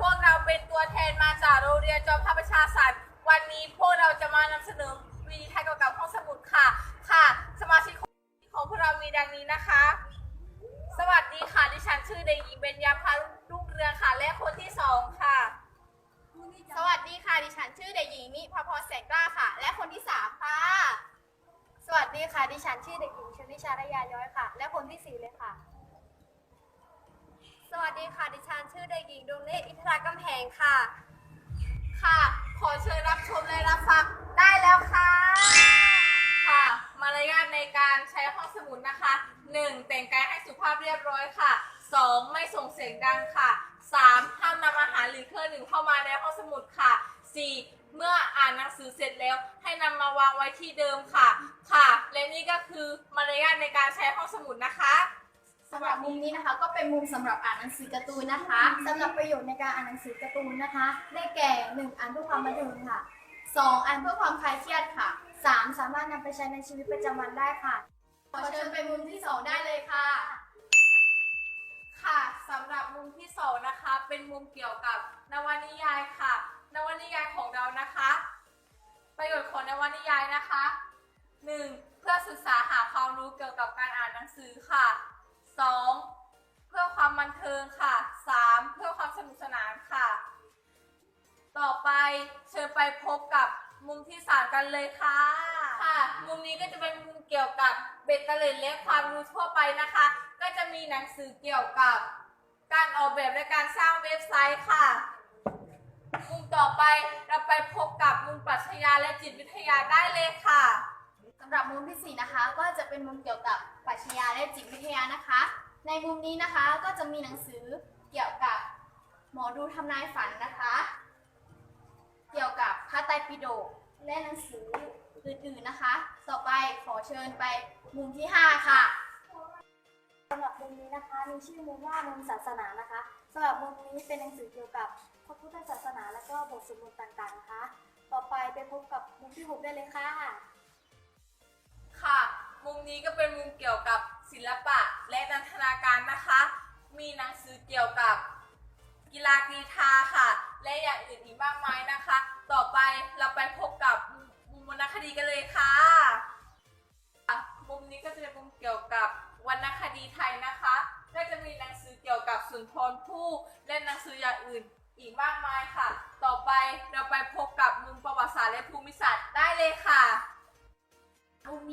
พวกเราเป็นตัวแทนมาจากโรงเรียนจอมพระประชาศาสตร์ วันนี้พวกเราจะมานำเสนอวิธีทัศน์เกี่ยวกับห้องสมุดค่ะ ค่ะ สมาชิกของพวกเรามีดังนี้นะคะ สวัสดีค่ะ ดิฉันชื่อเด็กหญิงเบญญาภารุ่งเรืองค่ะ และคนที่สองค่ะ สวัสดีค่ะ ดิฉันชื่อเด็กหญิงนิพาพรแสงกล้าค่ะ และคนที่สามค่ะ สวัสดีค่ะ ดิฉันชื่อเด็กหญิงชนิชาระยาย้อยค่ะ และคนที่สี่เลยค่ะ ดีค่ะ ดิฉันชื่อเด็กหญิงดวงเนตรอินทรากำแหงค่ะ ค่ะ ขอเชิญรับชมและรับฟังได้แล้วค่ะ ค่ะ มารยาทในการใช้ห้องสมุดนะคะ 1. แต่งกายให้สุภาพเรียบร้อยค่ะ 2. ไม่ส่งเสียงดังค่ะ 3. ห้ามนำอาหารหรือเครื่องดื่มเข้ามาในห้องสมุดค่ะ 4. เมื่ออ่านหนังสือเสร็จแล้ว ให้นำมาวางไว้ที่เดิมค่ะ ค่ะ และนี่ก็คือมารยาทในการใช้ห้องสมุดนะคะ สำหรับมุมนี้นะคะ ก็เป็นมุมสำหรับอ่านหนังสือการ์ตูนนะคะสำหรับประโยชน์ในการอ่านหนังสือการ์ตูนนะคะ ได้แก่หนึ่งอ่านเพื่อความบันเทิงค่ะสองอ่านเพื่อความคลายเครียดค่ะสามสามารถนำไปใช้ในชีวิตประจำวันได้ค่ะขอเชิญไปมุมที่สองได้เลยค่ะ ค่ะสำหรับมุมที่สองนะคะ เป็นมุมเกี่ยวกับนวนิยายค่ะ นวนิยายของเรานะคะ ประโยชน์ของนวนิยายนะคะ 1. เพื่อศึกษาหาความรู้เกี่ยวกับการอ่านหนังสือค่ะ 2. เพื่อความบันเทิงค่ะ 3. เพื่อความสนุกสนานค่ะ ต่อไปเชิญไปพบกับมุมที่สามกันเลยค่ะ ค่ะ มุมนี้ก็จะเป็นมุมเกี่ยวกับเบ็ดเตล็ดและความรู้ทั่วไปนะคะ ก็จะมีหนังสือเกี่ยวกับ การออกแบบและการสร้างเว็บไซต์ค่ะ มุมต่อไปเราไปพบกับมุมปรัชญาและจิตวิทยาได้เลยค่ะำหรับมุมที่4นะคะก็จะเป็นมุมเกี่ยวกับปรัชญาและจิตวิทยานะคะ ในมุมนี้นะคะก็จะมีหนังสือเกี่ยวกับหมอดูทำนายฝันนะคะ เกี่ยวกับพระไตรปิฎกและหนังสืออื่นๆนะคะ ต่อไปขอเชิญไปมุมที่ 5 ค่ะสำหรับมุมนี้นะคะมีชื่อมุมว่ามุมศาสนานะคะสำหรับมุมนี้เป็นหนังสือเกี่ยวกับพระพุทธศาสนาและก็บทสวดมนต์ต่างๆนะคะ ต่อไปไปพบกับมุมที่หกได้เลยค่ะ มุมนี้ก็เป็นมุมเกี่ยวกับศิลปะและนันทนาการนะคะ มีหนังสือเกี่ยวกับกีฬากรีฑาค่ะ และอย่างอื่นอีกมากมายนะคะ ต่อไปเราไปพบกับมุมวรรณคดีกันเลยค่ะอะ มุมนี้ก็จะเป็นมุมเกี่ยวกับวรรณคดีไทยนะคะ ก็จะมีหนังสือเกี่ยวกับสุนทรภู่และหนังสืออย่างอื่นอีกมากมายค่ะ ต่อไปเราไปพบกับมุมประวัติศาสตร์และภูมิศาสตร์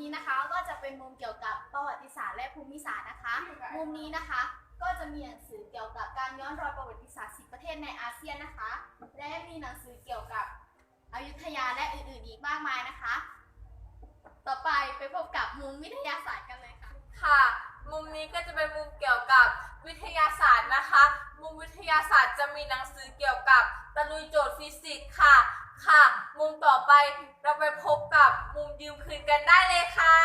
นี้นะคะก็จะเป็นมุมเกี่ยวกับประวัติศาสตร์และภูมิศาสตร์นะคะ มุมนี้นะคะก็จะมีหนังสือเกี่ยวกับการย้อนรอยประวัติศาสตร์10ประเทศในอาเซียนนะคะ และมีหนังสือเกี่ยวกับอยุธยาและอื่นๆอีกมากมายนะคะ ต่อไปไปพบกับมุมวิทยาศาสตร์กันเลยค่ะ ค่ะ มุมนี้ก็จะเป็นมุมเกี่ยวกับวิทยาศาสตร์นะคะ มุมวิทยาศาสตร์จะมีหนังสือเกี่ยวกับตะลุยโจทย์ฟิสิกส์ค่ะ ค่ะ มุมต่อไปเราไปพบกับมุมยืมคืนกันได้เลยค่ะ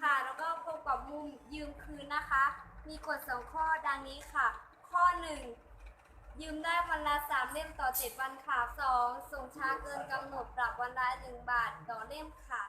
ค่ะ แล้วก็พบกับมุมยืมคืนนะคะ มีกฎสองข้อดังนี้ค่ะ ข้อ 1 ยืมได้วันละสามเล่มต่อ 7 วันค่ะ 2. ส่งช้าเกินกำหนดปรับวันละ1บาทต่อเล่มค่ะ